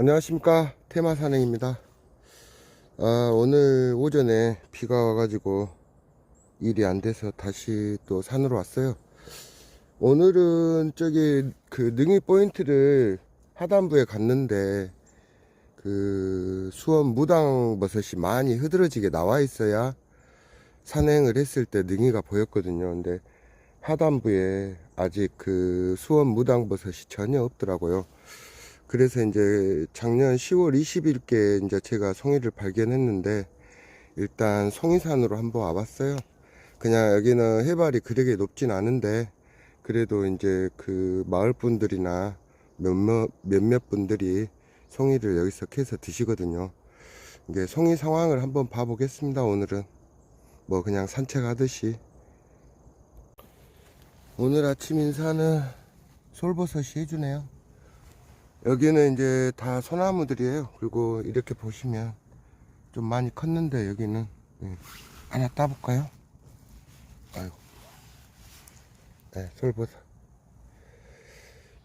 안녕하십니까. 테마산행입니다. 아, 오늘 오전에 비가 와가지고 일이 안 돼서 다시 또 산으로 왔어요. 오늘은 저기 그 능이 포인트를 하단부에 갔는데 그 수원 무당 버섯이 많이 흐드러지게 나와 있어야 산행을 했을 때 능이가 보였거든요. 근데 하단부에 아직 그 수원 무당 버섯이 전혀 없더라고요 그래서 이제 작년 10월 20일께 이제 제가 송이를 발견했는데 일단 송이산으로 한번 와봤어요. 그냥 여기는 해발이 그렇게 높진 않은데 그래도 이제 그 마을 분들이나 몇몇 몇몇 분들이 송이를 여기서 캐서 드시거든요. 이게 송이 상황을 한번 봐보겠습니다. 오늘은 뭐 그냥 산책하듯이 오늘 아침 인사는 솔버섯이 해주네요. 여기는 이제 다 소나무들이에요. 그리고 이렇게 보시면 좀 많이 컸는데 여기는 예. 하나 따볼까요? 아이고. 네, 솔버섯.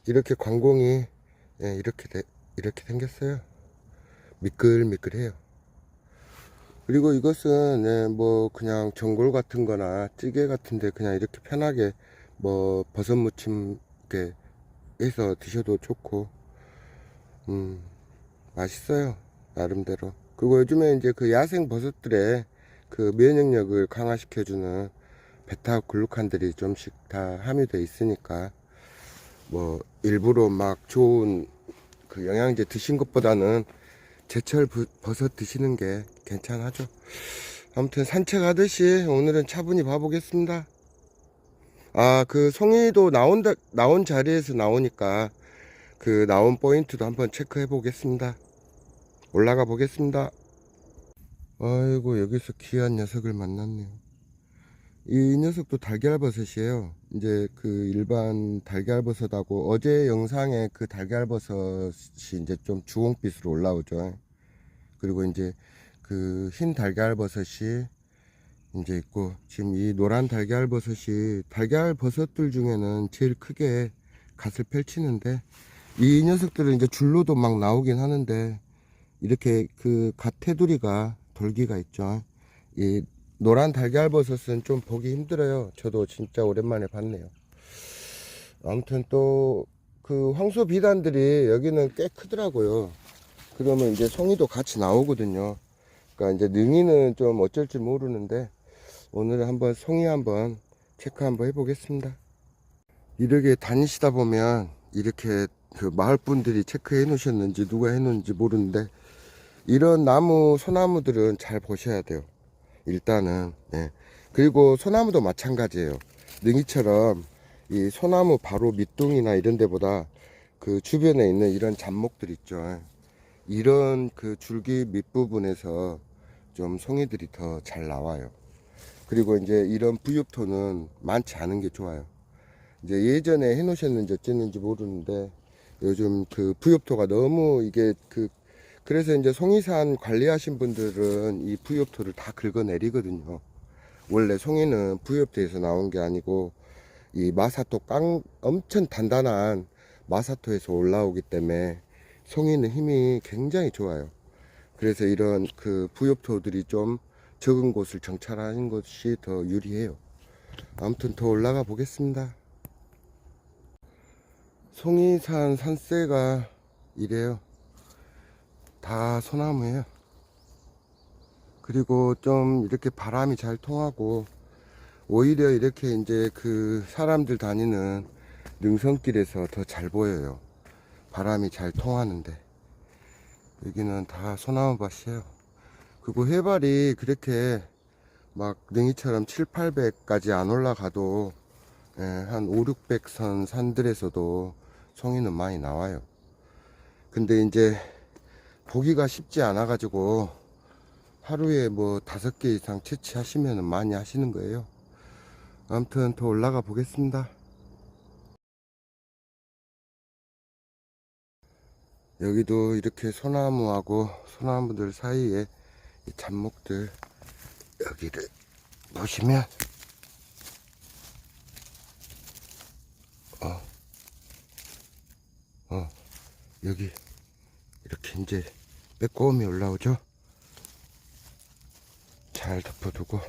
이렇게 관공이 예, 이렇게 돼- 이렇게 생겼어요. 미끌미끌해요. 그리고 이것은 예, 뭐 그냥 전골 같은 거나 찌개 같은데 그냥 이렇게 편하게 뭐 버섯 무침 이렇게 해서 드셔도 좋고 음, 맛있어요. 나름대로. 그리고 요즘에 이제 그 야생 버섯들의 그 면역력을 강화시켜주는 베타 글루칸들이 좀씩 다 함유돼 있으니까 뭐 일부러 막 좋은 그 영양제 드신 것보다는 제철 부- 버섯 드시는 게 괜찮하죠. 아무튼 산책하듯이 오늘은 차분히 봐보겠습니다. 아, 그 송이도 나온다, 나온 자리에서 나오니까 그 나온 포인트도 한번 체크해 보겠습니다. 올라가 보겠습니다. 아이고 여기서 귀한 녀석을 만났네요. 이 녀석도 달걀버섯이에요. 이제 그 일반 달걀버섯하고 어제 영상에 그 달걀버섯이 이제 좀 주홍빛으로 올라오죠. 그리고 이제 그 흰 달걀버섯이 이제 있고 지금 이 노란 달걀버섯이 달걀버섯들 중에는 제일 크게 갓을 펼치는데 이 녀석들은 이제 줄로도 막 나오긴 하는데 이렇게 그 갓테두리가 돌기가 있죠. 이 노란 달걀버섯은 좀 보기 힘들어요. 저도 진짜 오랜만에 봤네요. 아무튼 또 그 황소 비단들이 여기는 꽤 크더라고요. 그러면 이제 송이도 같이 나오거든요. 그러니까 이제 능이는 좀 어쩔 줄 모르는데 오늘은 한번 송이 한번 체크 한번 해보겠습니다. 이렇게 다니시다 보면 이렇게 그 마을 분들이 체크해 놓으셨는지 누가 해 놓은지 모르는데 이런 나무 소나무들은 잘 보셔야 돼요. 일단은 예. 그리고 소나무도 마찬가지예요. 능이처럼 이 소나무 바로 밑둥이나 이런 데보다 그 주변에 있는 이런 잡목들 있죠. 이런 그 줄기 밑부분에서 좀 송이들이 더 잘 나와요. 그리고 이제 이런 부엽토는 많지 않은 게 좋아요. 이제 예전에 해 놓으셨는지 어쨌는지 모르는데 요즘 그 부엽토가 너무 이게 그 그래서 이제 송이산 관리하신 분들은 이 부엽토를 다 긁어내리거든요. 원래 송이는 부엽토에서 나온 게 아니고 이 마사토 깡 엄청 단단한 마사토에서 올라오기 때문에 송이는 힘이 굉장히 좋아요. 그래서 이런 그 부엽토들이 좀 적은 곳을 정찰하는 것이 더 유리해요. 아무튼 더 올라가 보겠습니다. 송이산 산세가 이래요. 다 소나무예요. 그리고 좀 이렇게 바람이 잘 통하고 오히려 이렇게 이제 그 사람들 다니는 능선길에서 더 잘 보여요. 바람이 잘 통하는데 여기는 다 소나무 밭이에요. 그리고 해발이 그렇게 막 능이처럼 7, 800까지 안 올라가도 예, 한 5, 600선 산들에서도 송이는 많이 나와요. 근데 이제 보기가 쉽지 않아 가지고 하루에 뭐 다섯 개 이상 채취하시면 많이 하시는 거예요. 아무튼 더 올라가 보겠습니다. 여기도 이렇게 소나무하고 소나무들 사이에 이 잡목들 여기를 보시면 어, 어, 여기 이렇게 이제 빼꼼히 올라오죠. 잘 덮어두고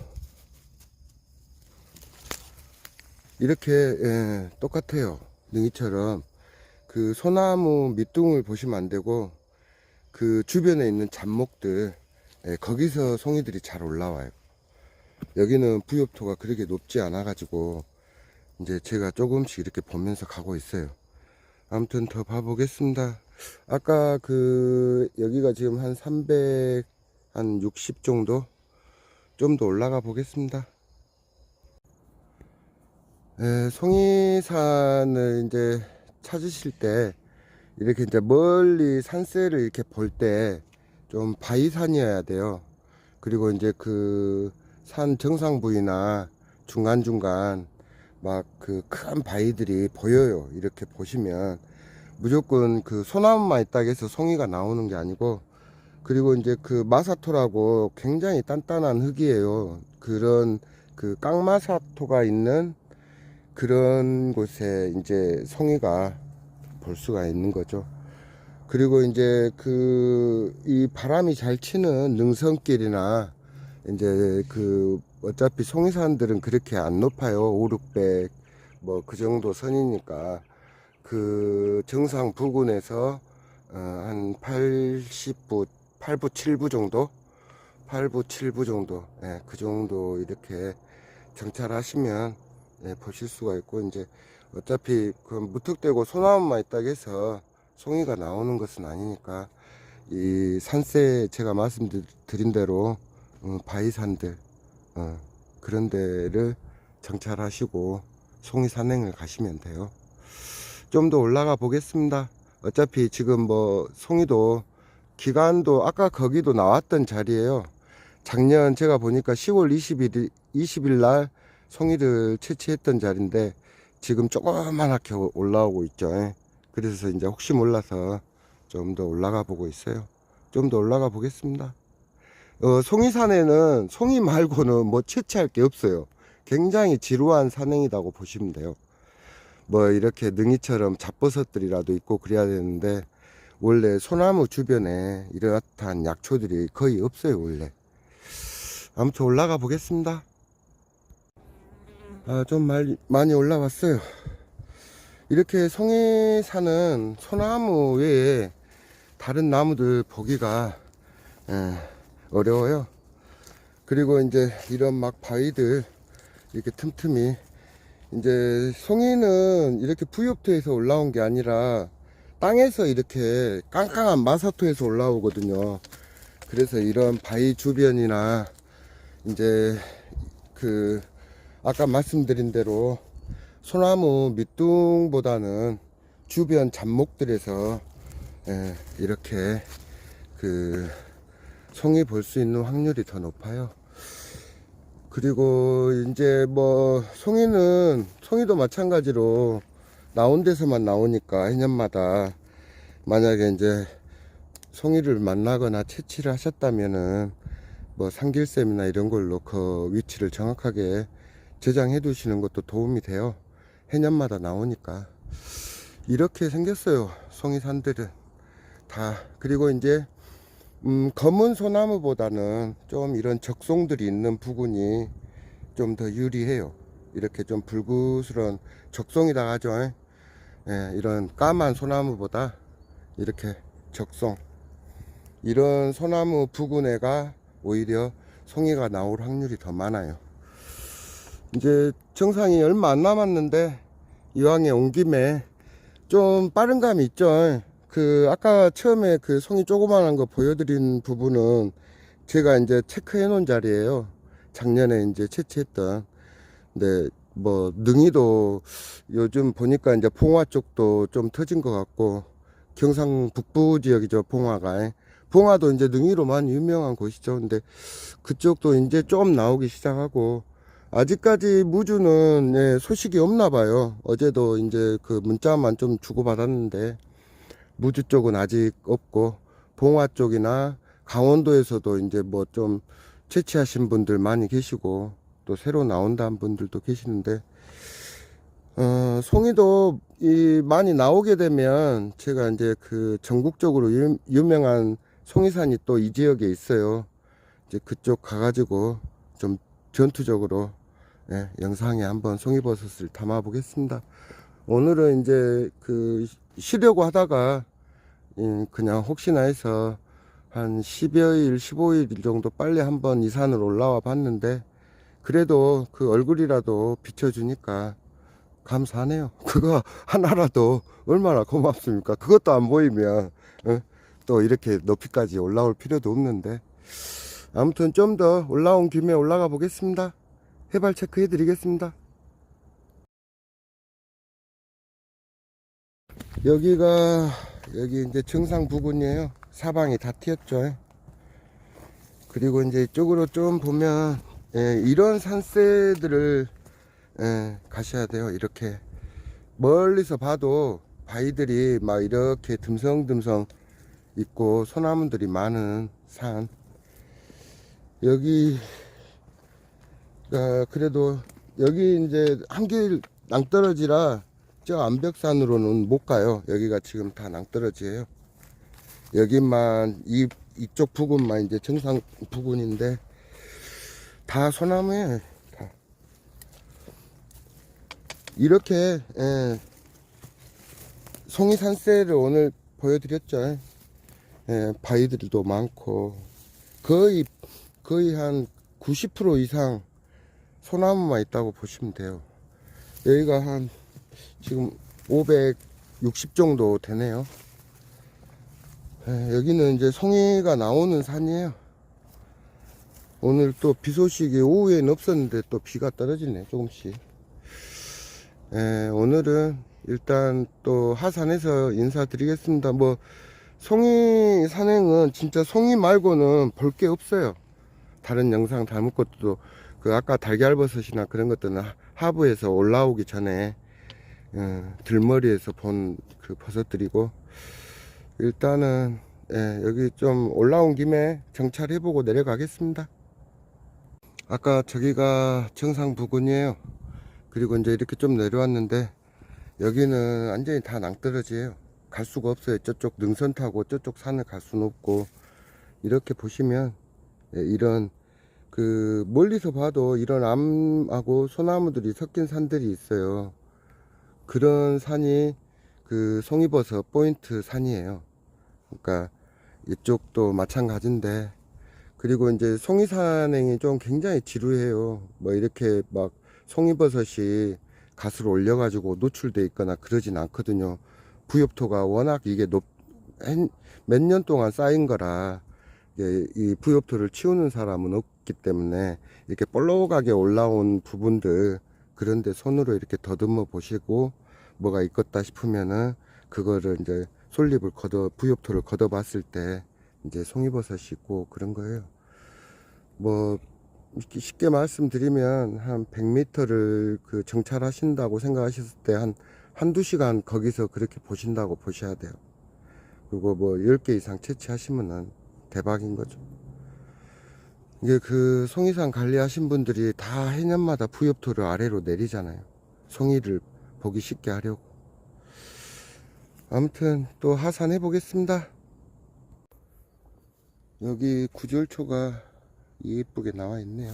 이렇게 예, 똑같아요. 능이처럼 그 소나무 밑둥을 보시면 안 되고 그 주변에 있는 잡목들 예, 거기서 송이들이 잘 올라와요. 여기는 부엽토가 그렇게 높지 않아 가지고 이제 제가 조금씩 이렇게 보면서 가고 있어요. 아무튼 더 봐보겠습니다. 아까 그 여기가 지금 한 300, 한 60 정도 좀 더 올라가 보겠습니다. 에, 송이산을 이제 찾으실 때 이렇게 이제 멀리 산세를 이렇게 볼 때 좀 바위산이어야 돼요. 그리고 이제 그 산 정상 부위나 중간중간 막 그 큰 바위들이 보여요. 이렇게 보시면 무조건 그 소나무만 있다고 해서 송이가 나오는 게 아니고 그리고 이제 그 마사토라고 굉장히 단단한 흙이에요. 그런 그 깡마사토가 있는 그런 곳에 이제 송이가 볼 수가 있는 거죠. 그리고 이제 그 이 바람이 잘 치는 능선길이나 이제 그 어차피 송이산들은 그렇게 안 높아요. 5, 600 뭐 그 정도 선이니까 그 정상 부근에서 어, 한 80부, 8부, 7부 정도? 8부, 7부 정도. 예, 그 정도 이렇게 정찰하시면 예, 보실 수가 있고 이제 어차피 그 무턱대고 소나무만 있다고 해서 송이가 나오는 것은 아니니까 이 산세 제가 말씀드린 대로 어, 바위산들 어, 그런 데를 정찰하시고 송이 산행을 가시면 돼요. 좀 더 올라가 보겠습니다. 어차피 지금 뭐 송이도 기간도 아까 거기도 나왔던 자리에요. 작년 제가 보니까 10월 20일 20일 날 송이를 채취했던 자리인데 지금 조그만하게 올라오고 있죠. 예. 그래서 이제 혹시 몰라서 좀 더 올라가 보고 있어요. 좀 더 올라가 보겠습니다. 어, 송이산에는 송이 말고는 뭐 채취할 게 없어요. 굉장히 지루한 산행이라고 보시면 돼요. 뭐 이렇게 능이처럼 잡버섯들이라도 있고 그래야 되는데 원래 소나무 주변에 이러한 약초들이 거의 없어요 원래 아무튼 올라가 보겠습니다 아, 좀 많이, 올라왔어요 이렇게 송이산은 소나무 외에 다른 나무들 보기가 예, 어려워요 그리고 이제 이런 막 바위들 이렇게 틈틈이 이제 송이는 이렇게 부엽토에서 올라온 게 아니라 땅에서 이렇게 깡깡한 마사토에서 올라오거든요. 그래서 이런 바위 주변이나 이제 그 아까 말씀드린 대로 소나무 밑둥보다는 주변 잡목들에서 예, 이렇게 그 송이 볼 수 있는 확률이 더 높아요. 그리고 이제 뭐 송이는 송이도 마찬가지로 나온 데서만 나오니까 해년마다 만약에 이제 송이를 만나거나 채취를 하셨다면은 뭐 상길샘이나 이런 걸로 그 위치를 정확하게 저장해 두시는 것도 도움이 돼요. 해년마다 나오니까 이렇게 생겼어요. 송이산들은 다 그리고 이제 음, 검은 소나무보다는 좀 이런 적송들이 있는 부분이 좀 더 유리해요. 이렇게 좀 불구스런 적송이라 하죠. 예, 이런 까만 소나무보다 이렇게 적송. 이런 소나무 부근에가 오히려 송이가 나올 확률이 더 많아요. 이제 정상이 얼마 안 남았는데 이왕에 온 김에 좀 빠른 감이 있죠. 그 아까 처음에 그 송이 조그만한 거 보여드린 부분은 제가 이제 체크해 놓은 자리에요. 작년에 이제 채취했던. 근데 뭐 능이도 요즘 보니까 이제 봉화 쪽도 좀 터진 것 같고 경상 북부 지역이죠 봉화가 봉화도 이제 능이로 많이 유명한 곳이죠. 근데 그쪽도 이제 좀 나오기 시작하고 아직까지 무주는 예, 소식이 없나 봐요. 어제도 이제 그 문자만 좀 주고받았는데 무주 쪽은 아직 없고 봉화 쪽이나 강원도에서도 이제 뭐 좀 채취하신 분들 많이 계시고 또 새로 나온다는 분들도 계시는데 어, 송이도 이 많이 나오게 되면 제가 이제 그 전국적으로 유, 유명한 송이산이 또 이 지역에 있어요. 이제 그쪽 가가지고 좀 전투적으로 예, 영상에 한번 송이버섯을 담아 보겠습니다. 오늘은 이제 그 쉬려고 하다가 음, 그냥 혹시나 해서 한 10여일, 15일 정도 빨리 한번 이 산을 올라와 봤는데 그래도 그 얼굴이라도 비춰주니까 감사하네요. 그거 하나라도 얼마나 고맙습니까? 그것도 안 보이면 어? 또 이렇게 높이까지 올라올 필요도 없는데 아무튼 좀 더 올라온 김에 올라가 보겠습니다. 해발 체크해 드리겠습니다. 여기가 여기 이제 정상 부근이에요. 사방이 다 튀었죠. 그리고 이제 이쪽으로 좀 보면 예, 이런 산세들을 예, 가셔야 돼요. 이렇게 멀리서 봐도 바위들이 막 이렇게 듬성듬성 있고 소나무들이 많은 산. 여기 어, 그래도 여기 이제 한길 낭떠러지라 저 암벽산으로는 못 가요. 여기가 지금 다 낭떠러지예요. 여기만 이 이쪽 부근만 이제 정상 부근인데 다 소나무에 다 이렇게 예, 송이 산세를 오늘 보여드렸죠. 예, 바위들도 많고 거의 거의 한 90% 이상 소나무만 있다고 보시면 돼요. 여기가 한 지금 560 정도 되네요. 예, 여기는 이제 송이가 나오는 산이에요. 오늘 또 비 소식이 오후에는 없었는데 또 비가 떨어지네 조금씩. 예, 오늘은 일단 또 하산에서 인사드리겠습니다. 뭐 송이 산행은 진짜 송이 말고는 볼 게 없어요. 다른 영상 다른 것도 그 아까 달걀버섯이나 그런 것들은 하- 하부에서 올라오기 전에 어, 들머리에서 본 그 버섯들이고 일단은 예, 여기 좀 올라온 김에 정찰해보고 내려가겠습니다. 아까 저기가 정상 부근이에요. 그리고 이제 이렇게 좀 내려왔는데 여기는 완전히 다 낭떠러지예요. 갈 수가 없어요. 저쪽 능선 타고 저쪽 산을 갈 수는 없고 이렇게 보시면 예, 이런 그 멀리서 봐도 이런 암하고 소나무들이 섞인 산들이 있어요. 그런 산이 그 송이버섯 포인트 산이에요. 그러니까 이쪽도 마찬가지인데 그리고 이제 송이산행이 좀 굉장히 지루해요. 뭐 이렇게 막 송이버섯이 갓으로 올려가지고 노출돼 있거나 그러진 않거든요. 부엽토가 워낙 이게 높, 몇 년 동안 쌓인 거라 이 부엽토를 치우는 사람은 없기 때문에 이렇게 볼록하게 올라온 부분들 그런데 손으로 이렇게 더듬어 보시고 뭐가 있겠다 싶으면은 그거를 이제 솔잎을 걷어 부엽토를 걷어 봤을 때 이제 송이버섯이 있고 그런 거예요. 뭐 쉽게 말씀드리면 한 100m를 그 정찰하신다고 생각하셨을 때 한 한두 시간 거기서 그렇게 보신다고 보셔야 돼요. 그리고 뭐 10개 이상 채취하시면은 대박인 거죠. 이게 그 송이산 관리하신 분들이 다 해년마다 부엽토를 아래로 내리잖아요. 송이를 보기 쉽게 하려고. 아무튼 또 하산해 보겠습니다. 여기 구절초가 예쁘게 나와 있네요.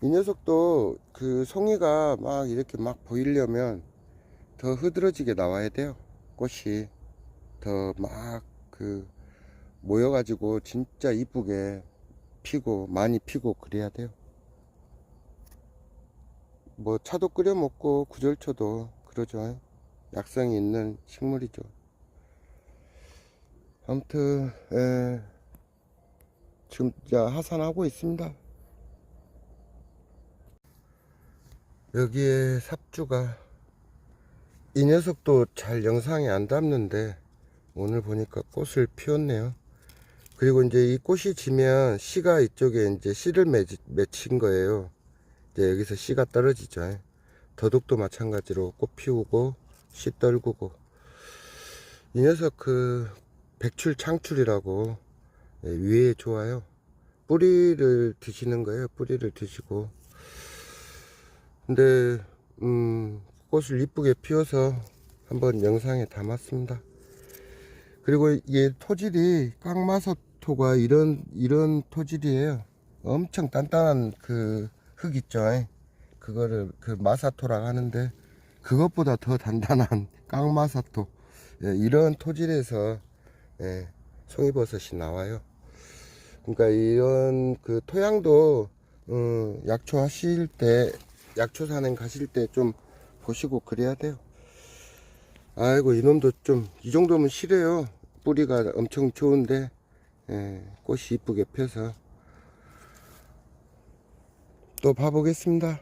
이 녀석도 그 송이가 막 이렇게 막 보이려면 더 흐드러지게 나와야 돼요. 꽃이 더 막 그 모여가지고 진짜 이쁘게 피고 많이 피고 그래야 돼요. 뭐 차도 끓여 먹고 구절초도 그러죠. 약성이 있는 식물이죠. 아무튼 예, 지금 자 하산하고 있습니다. 여기에 삽주가 이 녀석도 잘 영상에 안 담는데 오늘 보니까 꽃을 피웠네요. 그리고 이제 이 꽃이 지면 씨가 이쪽에 이제 씨를 맺, 맺힌 거예요. 이제 여기서 씨가 떨어지죠. 더덕도 마찬가지로 꽃 피우고 씨 떨구고 이 녀석 그 백출 창출이라고 예, 위에 좋아요. 뿌리를 드시는 거예요. 뿌리를 드시고 근데 음 꽃을 이쁘게 피워서 한번 영상에 담았습니다 그리고 이게 토질이 깡마사토가 이런 이런 토질이에요. 엄청 단단한 그 흙 있죠? 그거를 그 마사토라고 하는데 그것보다 더 단단한 깡마사토. 예, 이런 토질에서 예, 송이버섯이 나와요. 그러니까 이런 그 토양도 음, 약초 하실 때 약초 산행 가실 때 좀 보시고 그래야 돼요 아이고 이놈도 좀 이 정도면 실해요. 뿌리가 엄청 좋은데 예, 꽃이 이쁘게 펴서. 또 봐보겠습니다.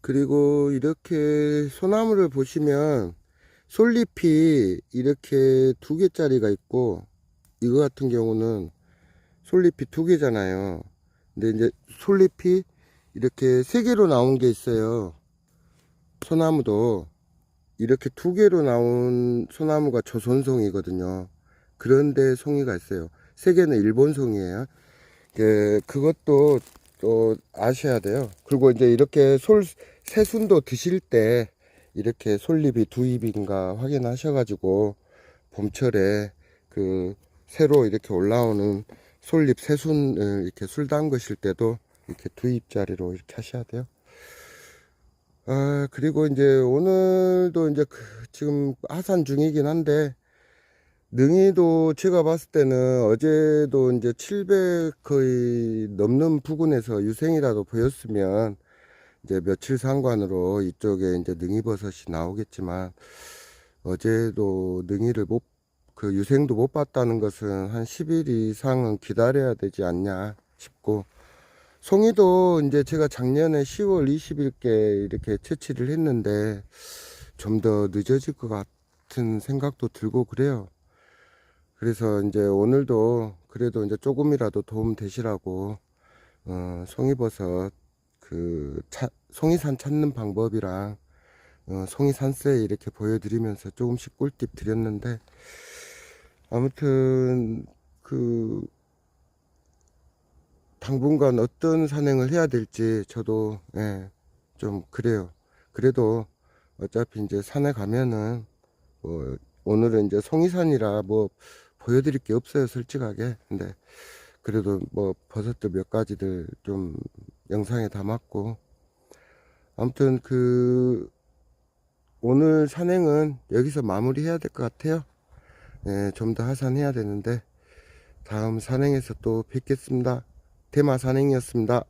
그리고 이렇게 소나무를 보시면 솔잎이 이렇게 두 개짜리가 있고 이거 같은 경우는 솔잎이 두 개잖아요. 근데 이제 솔잎이 이렇게 세 개로 나온 게 있어요. 소나무도 이렇게 두 개로 나온 소나무가 조선송이거든요. 그런데 송이가 있어요. 세 개는 일본 송이에요. 그, 그것도 또 아셔야 돼요. 그리고 이제 이렇게 솔 새순도 드실 때 이렇게 솔잎이 두 잎인가 확인하셔가지고 봄철에 그 새로 이렇게 올라오는 솔잎 새순을 이렇게 술 담그실 때도 이렇게 두 잎짜리로 이렇게 하셔야 돼요. 아, 그리고 이제 오늘도 이제 그 지금 하산 중이긴 한데 능이도 제가 봤을 때는 어제도 이제 700 거의 넘는 부근에서 유생이라도 보였으면 이제 며칠 상관으로 이쪽에 이제 능이버섯이 나오겠지만 어제도 능이를 못, 그 유생도 못 봤다는 것은 한 10일 이상은 기다려야 되지 않냐 싶고 송이도 이제 제가 작년에 10월 20일께 이렇게 채취를 했는데 좀 더 늦어질 것 같은 생각도 들고 그래요. 그래서 이제 오늘도 그래도 이제 조금이라도 도움 되시라고 어, 송이버섯 그 차, 송이산 찾는 방법이랑 어, 송이산세 이렇게 보여드리면서 조금씩 꿀팁 드렸는데 아무튼 그 당분간 어떤 산행을 해야 될지 저도 예, 좀 그래요. 그래도 어차피 이제 산에 가면은 뭐 오늘은 이제 송이산이라 뭐 보여드릴 게 없어요 솔직하게. 근데 그래도 뭐 버섯들 몇 가지들 좀 영상에 담았고. 아무튼 그 오늘 산행은 여기서 마무리해야 될 것 같아요. 네, 좀더 하산해야 되는데 다음 산행에서 또 뵙겠습니다 테마 산행이었습니다